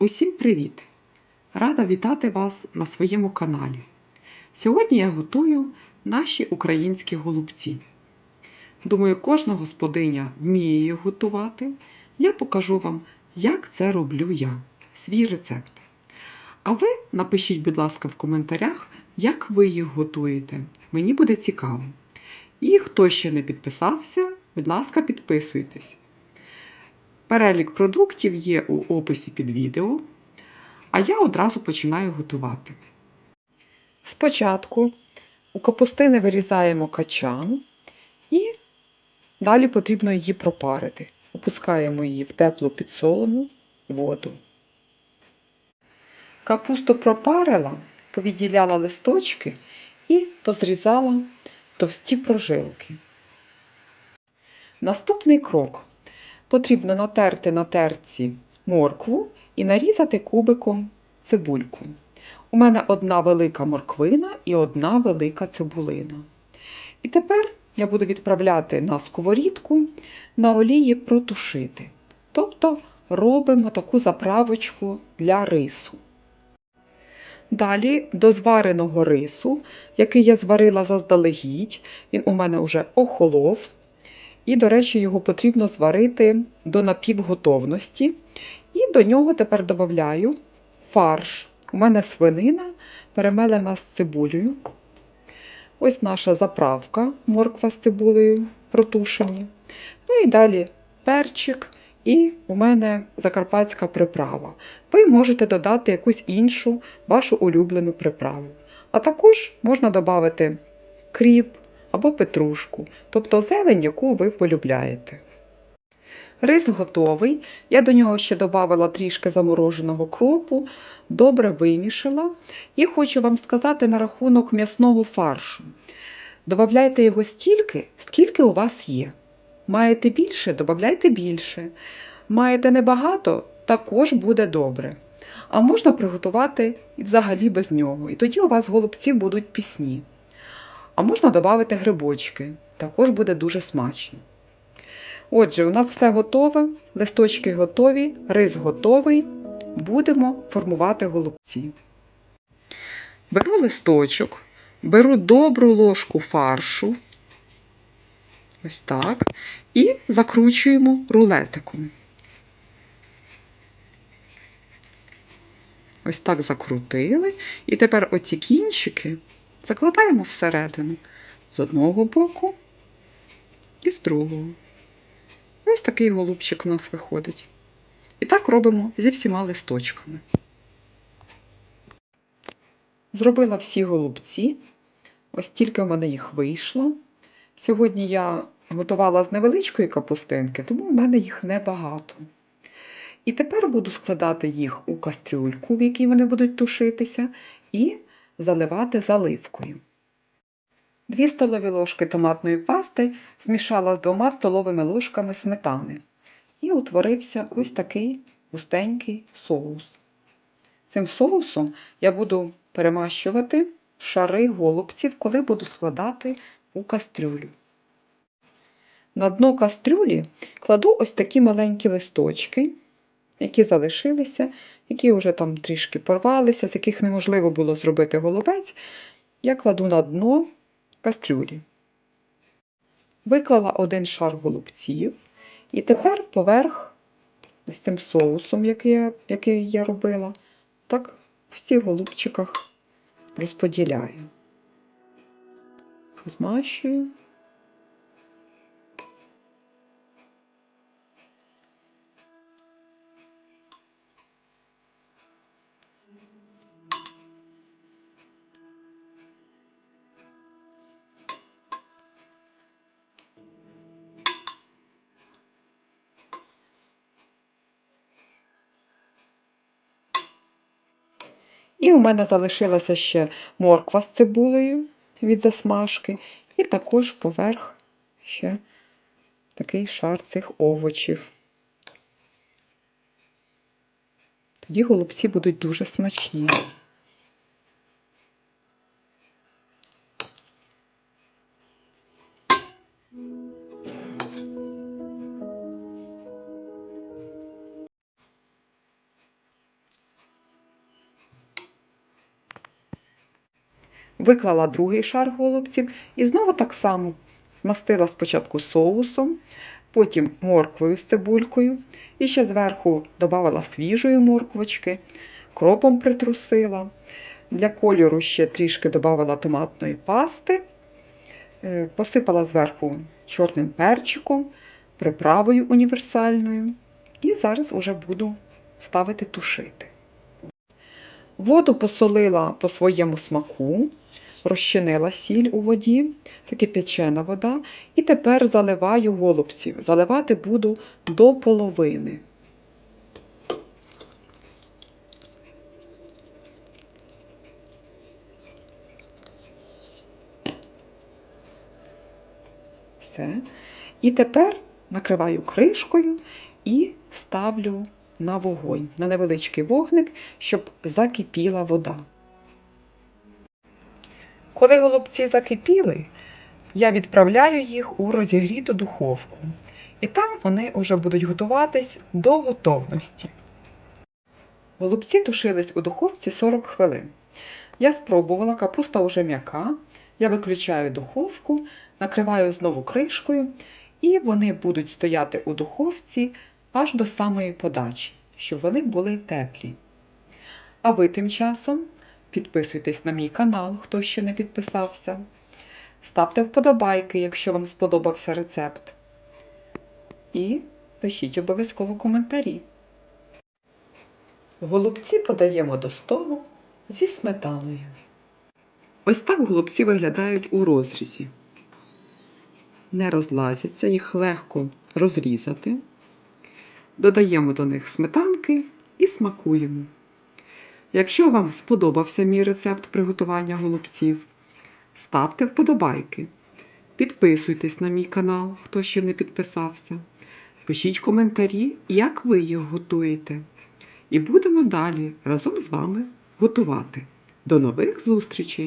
Усім привіт! Рада вітати вас на своєму каналі. Сьогодні я готую наші українські голубці. Думаю, кожна господиня вміє їх готувати. Я покажу вам, як це роблю я, свій рецепт. А ви напишіть, будь ласка, в коментарях, як ви їх готуєте. Мені буде цікаво. І хто ще не підписався, будь ласка, підписуйтесь. Перелік продуктів є у описі під відео, а я одразу починаю готувати. Спочатку у капустини вирізаємо качан і далі потрібно її пропарити. Опускаємо її в теплу підсолену воду. Капусту пропарила, повідділяла листочки і позрізала товсті прожилки. Наступний крок. Потрібно натерти на терці моркву і нарізати кубиком цибульку. У мене одна велика морквина і одна велика цибулина. І тепер я буду відправляти на сковорідку на олії протушити. Тобто робимо таку заправочку для рису. Далі до звареного рису, який я зварила заздалегідь, він у мене вже охолов. І, до речі, його потрібно зварити до напівготовності. І до нього тепер додаю фарш. У мене свинина перемелена з цибулею. Ось наша заправка, морква з цибулею протушені. Ну і далі перчик, і у мене закарпатська приправа. Ви можете додати якусь іншу вашу улюблену приправу. А також можна додати кріп або петрушку, тобто зелень, яку ви полюбляєте. Рис готовий. Я до нього ще додала трішки замороженого кропу, добре вимішала. І хочу вам сказати на рахунок м'ясного фаршу. Добавляйте його стільки, скільки у вас є. Маєте більше, додавайте більше. Маєте небагато, також буде добре. А можна приготувати взагалі без нього. І тоді у вас голубці будуть пісні. А можна додати грибочки, також буде дуже смачно. Отже, у нас все готове, листочки готові, рис готовий. Будемо формувати голубці. Беру листочок, беру добру ложку фаршу, ось так, і закручуємо рулетиком. Ось так закрутили. І тепер оці кінчики закладаємо всередину з одного боку і з другого. Ось такий голубчик у нас виходить. І так робимо зі всіма листочками. Зробила всі голубці. Ось тільки в мене їх вийшло. Сьогодні я готувала з невеличкої капустинки, тому в мене їх небагато. І тепер буду складати їх у кастрюльку, в якій вони будуть тушитися, і заливати заливкою. 2 столові ложки томатної пасти змішала з 2 столовими ложками сметани. І утворився ось такий густенький соус. Цим соусом я буду перемащувати шари голубців, коли буду складати у кастрюлю. На дно кастрюлі кладу ось такі маленькі листочки, які залишилися, які вже там трішки порвалися, з яких неможливо було зробити голубець. Я кладу на дно кастрюлі. Виклала один шар голубців, і тепер поверх ось цим соусом, який я, який я робила, так в всіх голубчиках розподіляю. Змащую. І у мене залишилася ще морква з цибулею від засмажки, і також поверх ще такий шар цих овочів. Тоді голубці будуть дуже смачні. Виклала другий шар голубців і знову так само змастила спочатку соусом, потім морквою з цибулькою, і ще зверху додала свіжої морквочки, кропом притрусила. Для кольору ще трішки додала томатної пасти, е, посипала зверху чорним перчиком, приправою універсальною. І зараз уже буду ставити тушити. Воду посолила по своєму смаку, розчинила сіль у воді, це кип'ячена вода, і тепер заливаю голубців. Заливати буду до половини. Все. І тепер накриваю кришкою і ставлю на вогонь, на невеличкий вогник, щоб закипіла вода. Коли голубці закипіли, я відправляю їх у розігріту духовку. І там вони вже будуть готуватись до готовності. Голубці тушились у духовці 40 хвилин. Я спробувала, капуста вже м'яка. Я виключаю духовку, накриваю знову кришкою, і вони будуть стояти у духовці аж до самої подачі, щоб вони були теплі. А ви тим часом підписуйтесь на мій канал, хто ще не підписався. Ставте вподобайки, якщо вам сподобався рецепт. І пишіть обов'язково коментарі. Голубці подаємо до столу зі сметаною. Ось так голубці виглядають у розрізі. Не розлазяться, їх легко розрізати. Додаємо до них сметанки і смакуємо. Якщо вам сподобався мій рецепт приготування голубців, ставте вподобайки. Підписуйтесь на мій канал, хто ще не підписався. Пишіть коментарі, як ви їх готуєте. І будемо далі разом з вами готувати. До нових зустрічей!